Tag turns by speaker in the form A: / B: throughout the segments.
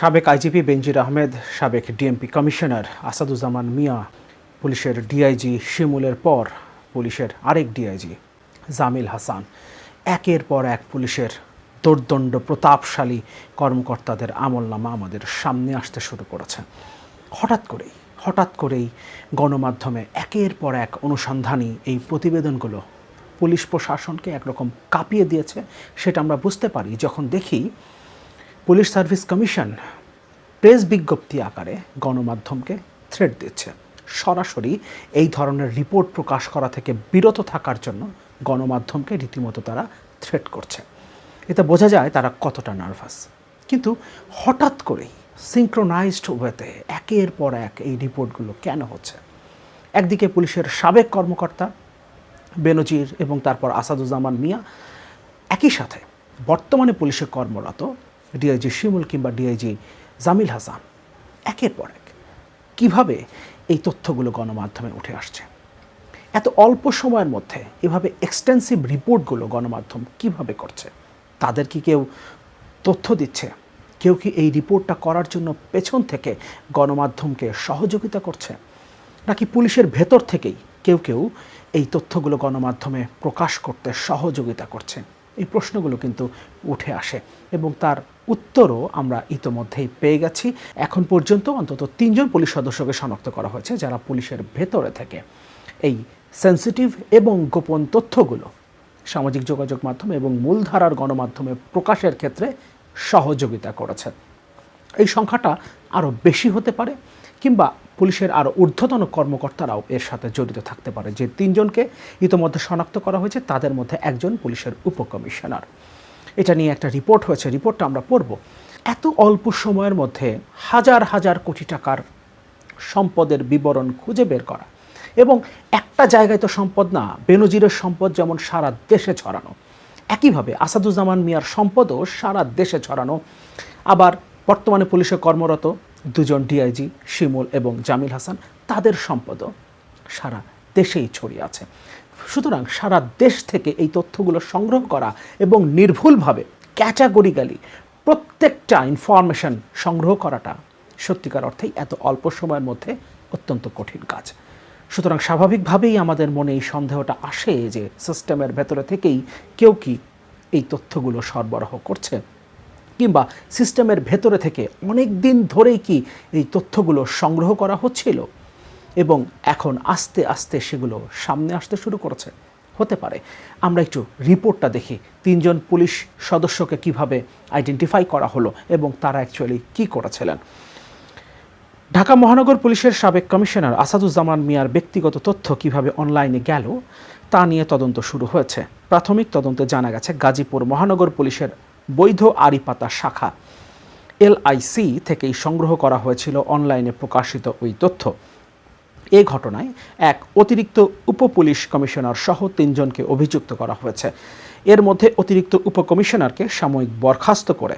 A: সাবেক আইজিপি বেনজির আহমেদ, সাবেক DMP commissioner Asaduzzaman মিয়া, পুলিশের ডিআইজি শিমুলের পর পুলিশের আরেক ডিআইজি জামিল হাসান। একের পর এক পুলিশের দোর্দণ্ড প্রতাপশালী কর্মকর্তাদের আমলনামা আমাদের সামনে আসতে শুরু করেছে। হঠাৎ করেই হঠাৎ করেই গণমাধ্যমে একের পর এক অনুসন্ধানী এই প্রতিবেদনগুলো পুলিশ প্রশাসনকে একরকম কাঁপিয়ে দিয়েছে, সেটা আমরা বুঝতে পারি। যখন দেখি পুলিশ সার্ভিস কমিশন প্রেস বিজ্ঞপ্তি আকারে গণমাধ্যমকে থ্রেট দিচ্ছে। সরাসরি এই ধরনের রিপোর্ট প্রকাশ করা থেকে বিরত থাকার জন্য গণমাধ্যমকে রীতিমতো তারা থ্রেট করছে। এতে বোঝা যায় তারা কতটা নার্ভাস কিন্তু হঠাৎ করেই সিঙ্ক্রোনাইজড ওয়েতে একের পর এক এই রিপোর্টগুলো কেন হচ্ছে? একদিকে পুলিশের সাবেক কর্মকর্তা বেনজির এবং তারপর আসাদুজ্জামান মিয়া একই সাথে বর্তমানে পুলিশে কর্মরত ডিআইজি শিমুল কিংবা ডিআইজি জামিল হাসান, একের পর এক। কীভাবে এই তথ্যগুলো গণমাধ্যমে উঠে আসছে? এত অল্প সময়ের মধ্যে এভাবে এক্সটেন্সিভ রিপোর্টগুলো গণমাধ্যম কীভাবে করছে? তাদের কি কেউ তথ্য দিচ্ছে? কেউ কি এই রিপোর্টটা করার জন্য পেছন থেকে গণমাধ্যমকে সহযোগিতা করছে? নাকি পুলিশের ভেতর থেকেই কেউ কেউ এই তথ্যগুলো গণমাধ্যমে প্রকাশ করতে সহযোগিতা করছে? এই প্রশ্নগুলো কিন্তু উঠে আসে এবং তার উত্তরও আমরা ইতোমধ্যেই পেয়ে গেছি। এখন পর্যন্ত অন্তত তিনজন পুলিশ সদস্যকে শনাক্ত করা হয়েছে যারা পুলিশের ভেতরে থেকে। এই সেন্সিটিভ এবং গোপন তথ্যগুলো সামাজিক যোগাযোগ মাধ্যম এবং মূলধারার গণমাধ্যমে প্রকাশের ক্ষেত্রে সহযোগিতা করেছে। এই সংখ্যাটা আরও বেশি হতে পারে কিংবা পুলিশের আরও ঊর্ধ্বতন কর্মকর্তারাও এর সাথে জড়িত থাকতে পারে। যে তিনজনকে ইতোমধ্যে শনাক্ত করা হয়েছে, তাদের মধ্যে একজন পুলিশের উপকমিশনার। এটা নিয়ে একটা রিপোর্ট হয়েছে। রিপোর্টটা আমরা পড়ব। এত অল্প সময়ের মধ্যে হাজার হাজার কোটি টাকার সম্পদের বিবরণ খুঁজে বের করা। এবং একটা জায়গায় তো সম্পদ না, বেনজিরের সম্পদ যেমন সারা দেশে ছড়ানো। একইভাবে আসাদুজ্জামান মিয়ার সম্পদও সারা দেশে ছড়ানো। আবার বর্তমানে পুলিশে কর্মরত দুজন ডিআইজি শিমুল এবং জামিল হাসান, তাদের সম্পদও সারা দেশেই ছড়িয়ে আছে। সুতরাং সারা দেশ থেকে এই তথ্যগুলো সংগ্রহ করা এবং নির্ভুলভাবে ক্যাটাগরিক্যালি প্রত্যেকটা ইনফরমেশন সংগ্রহ করাটা সত্যিকার অর্থেই এত অল্প সময়ের মধ্যে অত্যন্ত কঠিন কাজ। সুতরাং স্বাভাবিকভাবেই আমাদের মনে এই সন্দেহটা আসে যে সিস্টেমের ভেতরে থেকেই কেউ কি এই তথ্যগুলো সরবরাহ করছে? কিংবা সিস্টেমের ভেতরে থেকে অনেক দিন ধরেই কি এই তথ্যগুলো সংগ্রহ করা হচ্ছিল? এবং এখন আস্তে আস্তে সেগুলো সামনে আসতে শুরু করেছে। হতে পারে। আমরা একটু রিপোর্টটা দেখি। তিনজন পুলিশ সদস্যকে কীভাবে আইডেন্টিফাই করা হলো এবং তারা অ্যাকচুয়ালি কি করেছিলেন? ঢাকা মহানগর পুলিশের সাবেক কমিশনার আসাদুজ্জামান মিয়ার ব্যক্তিগত তথ্য কীভাবে অনলাইনে গেল, তা নিয়ে তদন্ত শুরু হয়েছে। প্রাথমিক তদন্তে জানা গেছে, গাজীপুর মহানগর পুলিশের বৈধ আড়িপাতা শাখা। এলআইসি থেকেই সংগ্রহ করা হয়েছিল অনলাইনে প্রকাশিত ওই তথ্য। এ ঘটনায় এক অতিরিক্ত উপপুলিশ কমিশনার সহ তিনজনকে অভিযুক্ত করা হয়েছে। এর মধ্যে অতিরিক্ত উপকমিশনারকে সাময়িক বরখাস্ত করে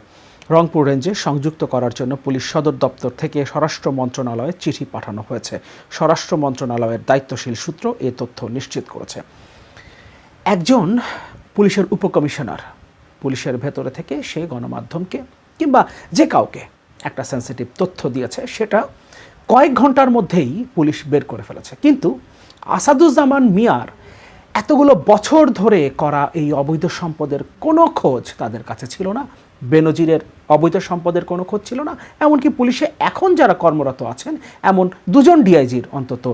A: রংপুর রেঞ্জে সংযুক্ত করার জন্য পুলিশ সদর দপ্তর থেকে স্বরাষ্ট্র মন্ত্রণালয়ে চিঠি পাঠানো হয়েছে। স্বরাষ্ট্র মন্ত্রণালয়ের দায়িত্বশীল সূত্র এ তথ্য নিশ্চিত করেছে। একজন পুলিশের উপকমিশনার পুলিশের ভেতরে থেকে সে গণমাধ্যমকে কিংবা যে কাউকে একটা সেন্সিটিভ তথ্য দিয়েছে, সেটা কয়েক ঘণ্টার মধ্যেই পুলিশ বের করে ফেলেছে। কিন্তু আসাদুজ্জামান মিয়ার এতগুলো বছর ধরে করা এই অবৈধ সম্পদের কোনো খোঁজ তাদের কাছে ছিল না। বেনজিরের অবৈধ সম্পদের কোনো খোঁজ ছিল না। এমনকি পুলিশে এখন যারা কর্মরত আছেন, এমন দুজন ডিআইজির অন্তত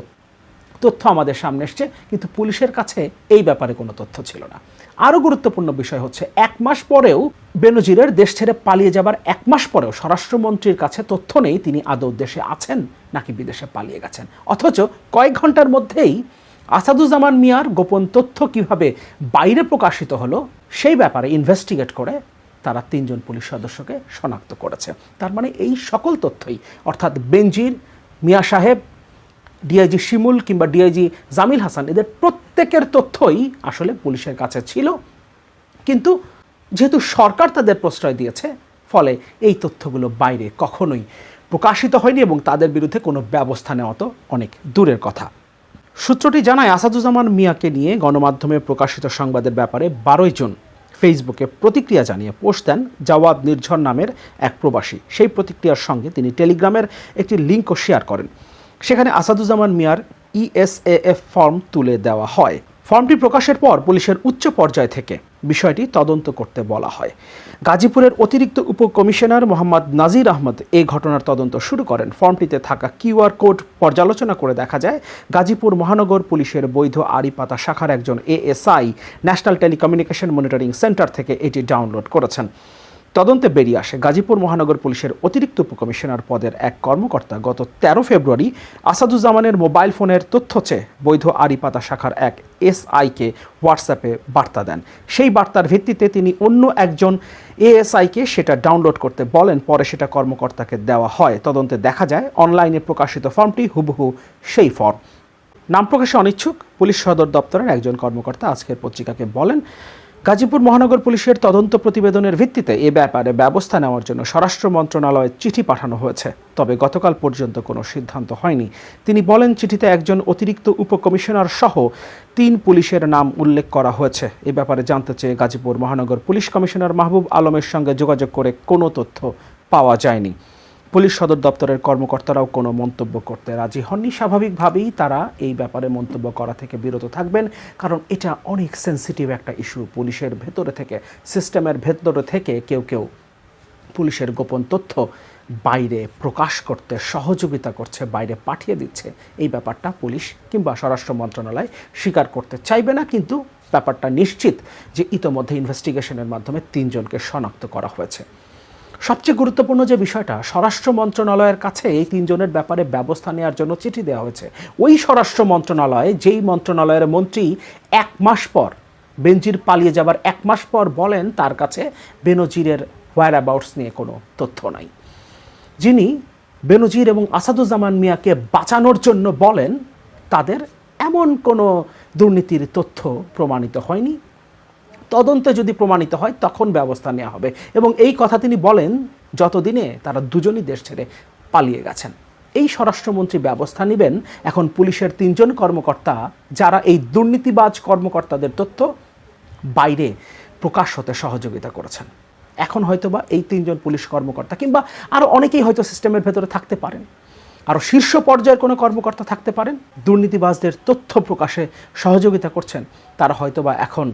A: তথ্য আমাদের সামনে এসছে, কিন্তু পুলিশের কাছে এই ব্যাপারে কোনো তথ্য ছিল না। আরও গুরুত্বপূর্ণ বিষয় হচ্ছে, এক মাস পরেও বেনজিরের দেশ ছেড়ে পালিয়ে যাবার এক মাস পরেও স্বরাষ্ট্রমন্ত্রীর কাছে তথ্য নেই তিনি আদৌ দেশে আছেন নাকি বিদেশে পালিয়ে গেছেন। অথচ কয়েক ঘণ্টার মধ্যেই আসাদুজ্জামান মিয়ার গোপন তথ্য কীভাবে বাইরে প্রকাশিত হলো, সেই ব্যাপারে ইনভেস্টিগেট করে তারা তিনজন পুলিশ সদস্যকে শনাক্ত করেছে। তার মানে এই সকল তথ্যই, অর্থাৎ বেনজির, মিয়া সাহেব ডিআইজি শিমুল কিংবা ডিআইজি জামিল হাসান এদের প্রত্যেকের তথ্যই আসলে পুলিশের কাছে ছিল। কিন্তু যেহেতু সরকার তাদের প্রশ্রয় দিয়েছে, ফলে এই তথ্যগুলো বাইরে কখনোই প্রকাশিত হয়নি এবং তাদের বিরুদ্ধে কোনো ব্যবস্থা নেওয়া তো অনেক দূরের কথা। সূত্রটি জানায়, আসাদুজ্জামান মিয়াকে নিয়ে গণমাধ্যমে প্রকাশিত সংবাদের ব্যাপারে বারোই জুন ফেসবুকে প্রতিক্রিয়া জানিয়ে পোস্ট দেন জাওয়াদ নির্ঝর নামের এক প্রবাসী। সেই প্রতিক্রিয়ার সঙ্গে তিনি টেলিগ্রামের একটি লিঙ্কও শেয়ার করেন। সেখানে আসাদুজ্জামান মিয়ার ইএসএএফ ফর্ম তুলে দেওয়া হয়। ফর্মটি প্রকাশের পর পুলিশের উচ্চ পর্যায় থেকে বিষয়টি তদন্ত করতে বলা হয়। গাজীপুরের অতিরিক্ত উপকমিশনার মোহাম্মদ নাজির আহমদ এই ঘটনার তদন্ত শুরু করেন। ফর্মটিতে থাকা কিউআর কোড পর্যালোচনা করে দেখা যায়, গাজীপুর মহানগর পুলিশের বৈধ আড়িপাতা শাখার একজন ASI national telecommunication monitoring centre থেকে এটি ডাউনলোড করেছেন। তদন্তে বেরিয়ে আসে গাজীপুর মহানগর পুলিশের অতিরিক্ত উপকমিশনার পদের এক কর্মকর্তা। গত তেরো ফেব্রুয়ারি আসাদুজ্জামানের মোবাইল ফোনের তথ্য চেয়ে বৈধ আরিপাতা শাখার এক এসআইকে হোয়াটসঅ্যাপে বার্তা দেন। সেই বার্তার ভিত্তিতে তিনি অন্য একজন এএসআইকে সেটা ডাউনলোড করতে বলেন, পরে সেটা কর্মকর্তাকে দেওয়া হয়। তদন্তে দেখা যায়, অনলাইনে প্রকাশিত ফর্মটি হুবহু সেই ফর্ম। নাম প্রকাশে অনিচ্ছুক, পুলিশ সদর দপ্তরের একজন কর্মকর্তা আজকের পত্রিকাকে বলেন গাজীপুর মহানগর পুলিশের তদন্ত প্রতিবেদনের ভিত্তিতে এ ব্যাপারে ব্যবস্থা নেওয়ার জন্য স্বরাষ্ট্র মন্ত্রণালয়ে চিঠি পাঠানো হয়েছে। তবে গতকাল পর্যন্ত কোনো সিদ্ধান্ত হয়নি। তিনি বলেন, চিঠিতে একজন অতিরিক্ত উপকমিশনার সহ তিন পুলিশের নাম উল্লেখ করা হয়েছে। এ ব্যাপারে জানতে চেয়ে গাজীপুর মহানগর পুলিশ কমিশনার মাহবুব আলমের সঙ্গে যোগাযোগ করে কোনো তথ্য পাওয়া যায়নি। পুলিশ সদর দপ্তরের কর্মকর্তারাও কোনো মন্তব্য করতে রাজি হননি। স্বাভাবিকভাবেই তারা এই ব্যাপারে মন্তব্য করা থেকে বিরত থাকবেন, কারণ এটা অনেক সেন্সিটিভ একটা ইস্যু পুলিশের ভেতরে থেকে সিস্টেমের ভেতরে থেকে কেউ কেউ পুলিশের গোপন তথ্য বাইরে প্রকাশ করতে সহযোগিতা করছে, বাইরে পাঠিয়ে দিচ্ছে। এই ব্যাপারটা পুলিশ কিংবা স্বরাষ্ট্র মন্ত্রণালয় স্বীকার করতে চাইবে না, কিন্তু ব্যাপারটা নিশ্চিত যে ইতোমধ্যে ইনভেস্টিগেশনের মাধ্যমে তিনজনকে শনাক্ত করা হয়েছে। সবচেয়ে গুরুত্বপূর্ণ যে বিষয়টা, স্বরাষ্ট্র মন্ত্রণালয়ের কাছে এই তিনজনের ব্যাপারে ব্যবস্থা নেওয়ার জন্য চিঠি দেওয়া হয়েছে। ওই স্বরাষ্ট্র মন্ত্রণালয়ে যেই মন্ত্রণালয়ের মন্ত্রী এক মাস পর, বেনজির পালিয়ে যাবার এক মাস পর বলেন, তার কাছে বেনজিরের হোয়ার অ্যাবাউটস নিয়ে কোনো তথ্য নাই। যিনি বেনজির এবং আসাদুজ্জামান মিয়াকে বাঁচানোর জন্য বলেন, তাদের এমন কোনো দুর্নীতির তথ্য প্রমাণিত হয়নি। তদন্তে যদি প্রমাণিত হয়, তখন ব্যবস্থা নেওয়া হবে। এবং এই কথা তিনি বলেন, যতদিনে তারা দুজনই দেশ ছেড়ে পালিয়ে গেছেন। এই স্বরাষ্ট্রমন্ত্রী ব্যবস্থা নেবেন। এখন পুলিশের তিনজন কর্মকর্তা, যারা এই দুর্নীতিবাজ কর্মকর্তাদের তথ্য বাইরে প্রকাশ হতে সহযোগিতা করেছেন। এখন হয়তোবা এই তিনজন পুলিশ কর্মকর্তা কিংবা আরও অনেকেই হয়তো সিস্টেমের ভেতরে থাকতে পারেন। আরও শীর্ষ পর্যায়ের কোনো কর্মকর্তা থাকতে পারেন। দুর্নীতিবাজদের তথ্য প্রকাশে সহযোগিতা করছেন। তারা হয়তোবা এখন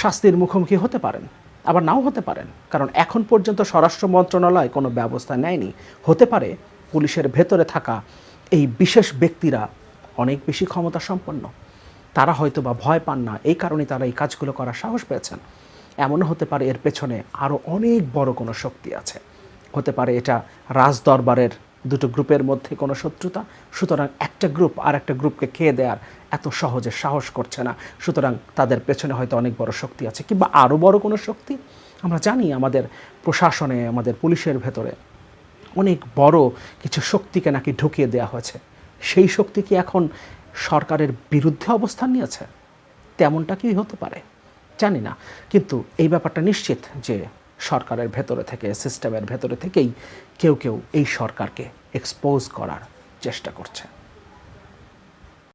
A: শাস্তির মুখোমুখি হতে পারেন, আবার নাও হতে পারেন। কারণ এখন পর্যন্ত স্বরাষ্ট্র মন্ত্রণালয় কোনো ব্যবস্থা নেয়নি। হতে পারে পুলিশের ভেতরে থাকা এই বিশেষ ব্যক্তিরা অনেক বেশি ক্ষমতা সম্পন্ন তারা হয়তো বা ভয় পান না, এই কারণে তারা এই কাজগুলো করার সাহস পেয়েছেন। এমনও হতে পারে এর পেছনে আরও অনেক বড় কোনো শক্তি আছে। হতে পারে এটা রাজদরবারের দুটো গ্রুপের মধ্যে কোনো শত্রুতা, সুতরাং একটা গ্রুপ আর একটা গ্রুপকে খেয়ে দেওয়ার এত সহজে সাহস করছে না। সুতরাং তাদের পেছনে হয়তো অনেক বড় শক্তি আছে, কিংবা আরও বড় কোনো শক্তি। আমরা জানি আমাদের প্রশাসনে, আমাদের পুলিশের ভেতরে অনেক বড় কিছু শক্তিকে নাকি ঢুকিয়ে দেওয়া হয়েছে। সেই শক্তি কি এখন সরকারের বিরুদ্ধে অবস্থান নিয়েছে? তেমনটা কি হতে পারে? জানি না। কিন্তু এই ব্যাপারটা নিশ্চিত যে সরকারের ভেতরে থেকে সিস্টেমের ভেতরে থেকেই কেউ কেউ এই সরকারকে এক্সপোজ করার চেষ্টা করছে।